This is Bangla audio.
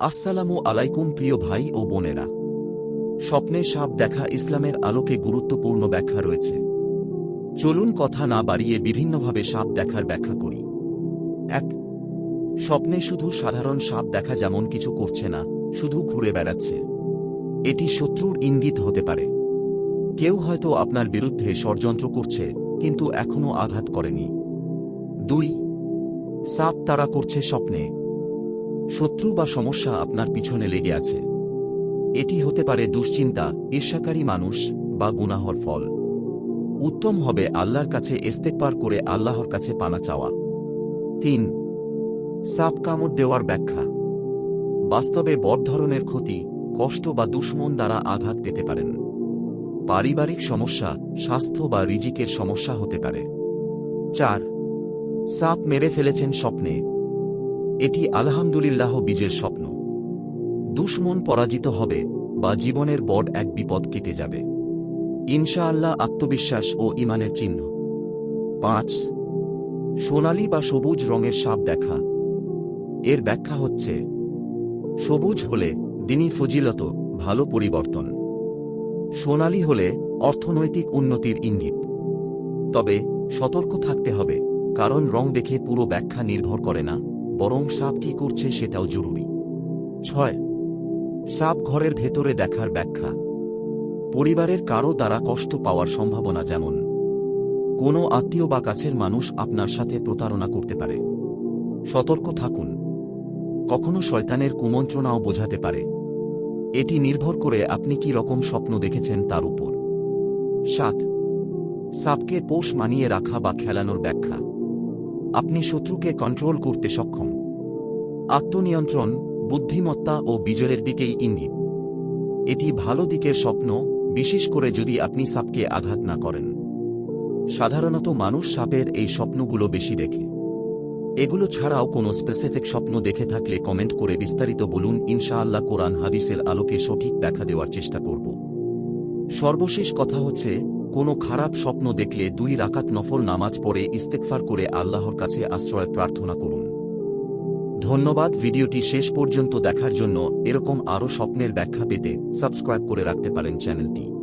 আসসালামু আলাইকুম প্রিয় ভাই ও বোনেরা। স্বপ্নে সাপ দেখা ইসলামের আলোকে গুরুত্বপূর্ণ ব্যাখ্যা রয়েছে। চলুন কথা না বাড়িয়ে বিভিন্নভাবে সাপ দেখার ব্যাখ্যা করি। এক, স্বপ্নে শুধু সাধারণ সাপ দেখা যেমন কিছু করছে না, শুধু ঘুরে বেড়াচ্ছে। এটি শত্রুর ইঙ্গিত হতে পারে। কেউ হয়তো আপনার বিরুদ্ধে ষড়যন্ত্র করছে, কিন্তু এখনও আঘাত করেনি। দুই, সাপ তারা করছে স্বপ্নে শত্রু বা সমস্যা আপনার পিছনে লেগে আছে। এটি হতে পারে দুশ্চিন্তা, ঈর্ষাকারী মানুষ বা গুনাহর ফল। উত্তম হবে আল্লাহর কাছে ইস্তেকবার করে আল্লাহর কাছে পানা চাওয়া। তিন, সাপ কামড় দেওয়ার ব্যাখ্যা। বাস্তবে বড় ধরনের ক্ষতি, কষ্ট বা দুশ্মন দ্বারা আঘাত পেতে পারেন। পারিবারিক সমস্যা, স্বাস্থ্য বা রিজিকের সমস্যা হতে পারে। চার, সাপ মেরে ফেলেছেন স্বপ্নে। এটি আলহামদুলিল্লাহ বীজের স্বপ্ন। দুশ্মন পরাজিত হবে বা জীবনের বড় এক বিপদ কেটে যাবে। ইনশাআল্লাহ আত্মবিশ্বাস ও ইমানের চিহ্ন। পাঁচ, সোনালি বা সবুজ রঙের সাপ দেখা। এর ব্যাখ্যা হচ্ছে, সবুজ হলে দিনী ফজিলত, ভালো পরিবর্তন। সোনালি হলে অর্থনৈতিক উন্নতির ইঙ্গিত। তবে সতর্ক থাকতে হবে, কারণ রং দেখে পুরো ব্যাখ্যা নির্ভর করে না। বরং সাপ কি করছে সেটাও জরুরি। ছয়, সাপ ঘরের ভেতরে দেখার ব্যাখ্যা। পরিবারের কারও দ্বারা কষ্ট পাওয়ার সম্ভাবনা যেমন, কোনো আত্মীয় বা কাছের মানুষ আপনার সাথে প্রতারণা করতে পারে। সতর্ক থাকুন। কখনো শয়তানের কুমন্ত্রণাও বোঝাতে পারে। এটি নির্ভর করে আপনি কি রকম স্বপ্ন দেখেছেন তার উপর। সাত, সাপকে পোষ মানিয়ে রাখা বা খেলানোর ব্যাখ্যা। আপনি শত্রুকে কন্ট্রোল করতে সক্ষম। আত্মনিয়ন্ত্রণ, বুদ্ধিমত্তা ও বিজয়ের দিকেই ইঙ্গিত। এটি ভালো দিকের স্বপ্ন, বিশেষ করে যদি আপনি সাপকে আঘাত না করেন। সাধারণত মানুষ সাপের এই স্বপ্নগুলো বেশি দেখে। এগুলো ছাড়াও কোনো স্পেসিফিক স্বপ্ন দেখে থাকলে কমেন্ট করে বিস্তারিত বলুন, ইনশাআল্লাহ কোরআন হাদিসের আলোকে সঠিক দেখা দেওয়ার চেষ্টা করব। সর্বশেষ কথা হচ্ছে কোনো খারাপ স্বপ্ন দেখলে দুই রাকাত নফল নামাজ পড়ে ইস্তেকফার করে আল্লাহর কাছে আশ্রয় প্রার্থনা করুন। ধন্যবাদ, ভিডিওটি শেষ পর্যন্ত দেখার জন্য এরকম আরও স্বপ্নের ব্যাখ্যা পেতে সাবস্ক্রাইব করে রাখতে পারেন চ্যানেলটি।